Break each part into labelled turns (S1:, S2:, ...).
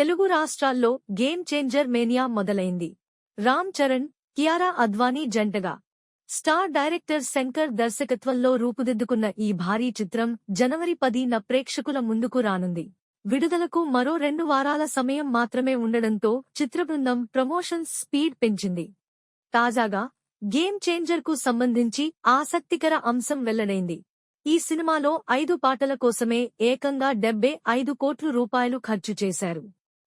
S1: తెలుగు రాష్ట్రాల్లో game changer mania మొదలైంది. రామ్ చరణ్ కియారా అద్వానీ జంటగా. స్టార్ డైరెక్టర్ శంకర్ దర్శకత్వంలో రూపుదిద్దుకున్న ఈ భారీ చిత్రం జనవరి పదిన ప్రేక్షకుల ముందుకు రానుంది. విడుదలకు మరో రెండు వారాల సమయం మాత్రమే ఉండడంతో చిత్రబృందం ప్రమోషన్స్ స్పీడ్ పెంచింది. తాజాగా గేమ్ చేంజర్కు సంబంధించి ఆసక్తికర అంశం వెల్లడైంది. ఈ సినిమాలో ఐదు పాటల కోసమే ఏకంగా డెబ్బై ఐదు కోట్ల రూపాయలు ఖర్చు చేశారు.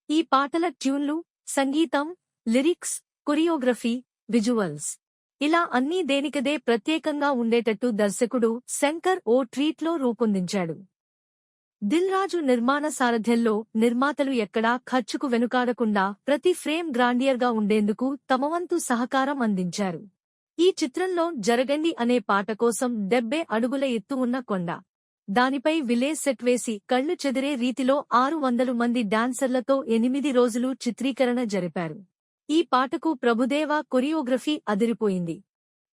S1: ఈ పాటల ట్యూన్లు సంగీతం లిరిక్స్ కొరియోగ్రఫీ విజువల్స్. ఇలా అన్నీ దేనికదే ప్రత్యేకంగా ఉండేటట్టు దర్శకుడు శంకర్ ఓ ట్రీట్లో రూపొందించాడు. దిల్ రాజు నిర్మాణ సారథ్యంలో నిర్మాతలు ఎక్కడా ఖర్చుకు వెనుకాడకుండా ప్రతి ఫ్రేమ్ గ్రాండియర్గా ఉండేందుకు తమవంతు సహకారం అందించారు. ఈ చిత్రంలో జరగండి అనే పాట కోసం డెబ్బే అడుగుల ఎత్తు ఉన్న కొండ. దానిపై విలేజ్ సెట్ వేసి కళ్ళు చెదిరే రీతిలో ఆరు వందలు మంది డాన్సర్లతో ఎనిమిది రోజులు చిత్రీకరణ జరిపారు. ఈ పాటకు ప్రభుదేవా కొరియోగ్రఫీ అదిరిపోయింది.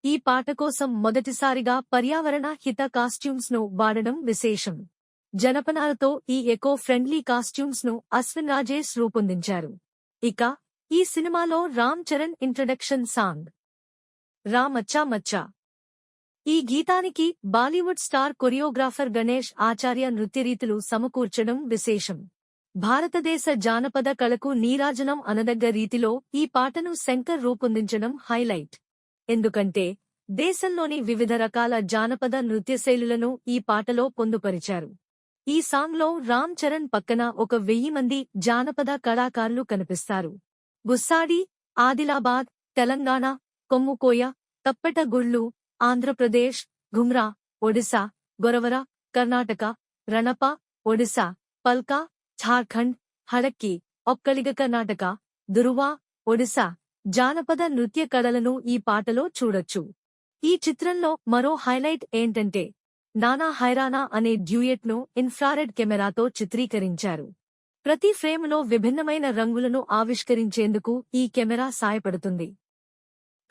S1: ఈ పాట కోసం మొదటిసారిగా పర్యావరణ హిత కాస్ట్యూమ్స్ను వాడడం విశేషం. జనపనాలతో ఈ ఎకో ఫ్రెండ్లీ కాస్ట్యూమ్స్ను అశ్విన్ రాజేష్ రూపొందించారు. ఇక ఈ సినిమాలో రామ్ చరణ్ ఇంట్రడక్షన్ సాంగ్. రామచ్చా మచ్చా. ఈ గీతానికి Bollywood star choreographer Ganesh Acharya నృత్యరీతులు సమకూర్చడం విశేషం. భారతదేశ జానపద కళకు నీరాజనం అనదగ్గ రీతిలో ఈ పాటను శంకర్ రూపొందించడం హైలైట్. ఎందుకంటే దేశంలోని వివిధ రకాల జానపద నృత్యశైలులను ఈ పాటలో పొందుపరిచారు. ఈ సాంగ్లో రామ్ చరణ్ పక్కన ఒక వెయ్యి మంది జానపద కళాకారులు కనిపిస్తారు. గుస్సాడి ఆదిలాబాద్ తెలంగాణ కొమ్ముకోయ తప్పెటగుళ్ళు ఆంధ్రప్రదేశ్ ఘుమ్రా ఒడిశా గొరవర కర్ణాటక రణప ఒడిశా పల్కా ఝార్ఖండ్ హడక్కి ఒక్కలిగ కర్ణాటక దురువా ఒడిశా. జానపద నృత్య కళలను ఈ పాటలో చూడొచ్చు. ఈ చిత్రంలో మరో హైలైట్ ఏంటంటే నానా హైరానా అనే డ్యూయెట్ను ఇన్ఫ్రారెడ్ కెమెరాతో చిత్రీకరించారు. ప్రతి ఫ్రేమ్లో విభిన్నమైన రంగులను ఆవిష్కరించేందుకు ఈ కెమెరా సాయపడుతుంది.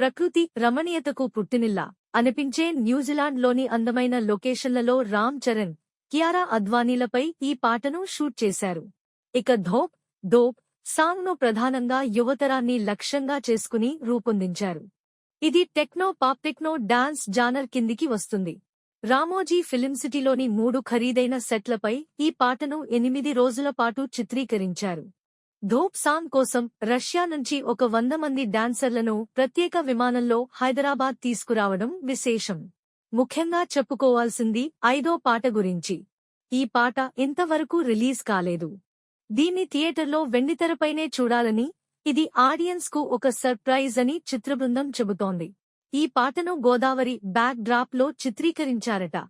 S1: ప్రకృతి రమణీయతకు పుట్టినిల్లా. అనిపించే న్యూజిలాండ్లోని అందమైన లొకేషన్లలో రామ్ చరణ్ కియారా అద్వానీలపై ఈ పాటను షూట్ చేశారు. ఇక ధోప్ దోప్ సాంగ్ను ప్రధానంగా యువతరాన్ని లక్ష్యంగా చేసుకుని రూపొందించారు. ఇది techno pop techno dance genre కిందికి వస్తుంది. రామోజీ ఫిలిం సిటీలోని మూడు ఖరీదైన సెట్లపై ఈ పాటను ఎనిమిది రోజుల పాటు చిత్రీకరించారు. ధోప్ సాంగ్ కోసం రష్యా నుంచి ఒక వంద మంది డాన్సర్లను ప్రత్యేక విమానంలో హైదరాబాద్ తీసుకురావడం విశేషం. ముఖ్యంగా చెప్పుకోవాల్సింది ఐదో పాట గురించి. ఈ పాట ఇంతవరకు రిలీజ్ కాలేదు. దీన్ని థియేటర్లో వెండితెరపైనే చూడాలని ఇది ఆడియన్స్కు ఒక సర్ప్రైజ్ అని చిత్రబృందం చెబుతోంది. ఈ పాటను గోదావరి బ్యాక్ డ్రాప్లో చిత్రీకరించారట.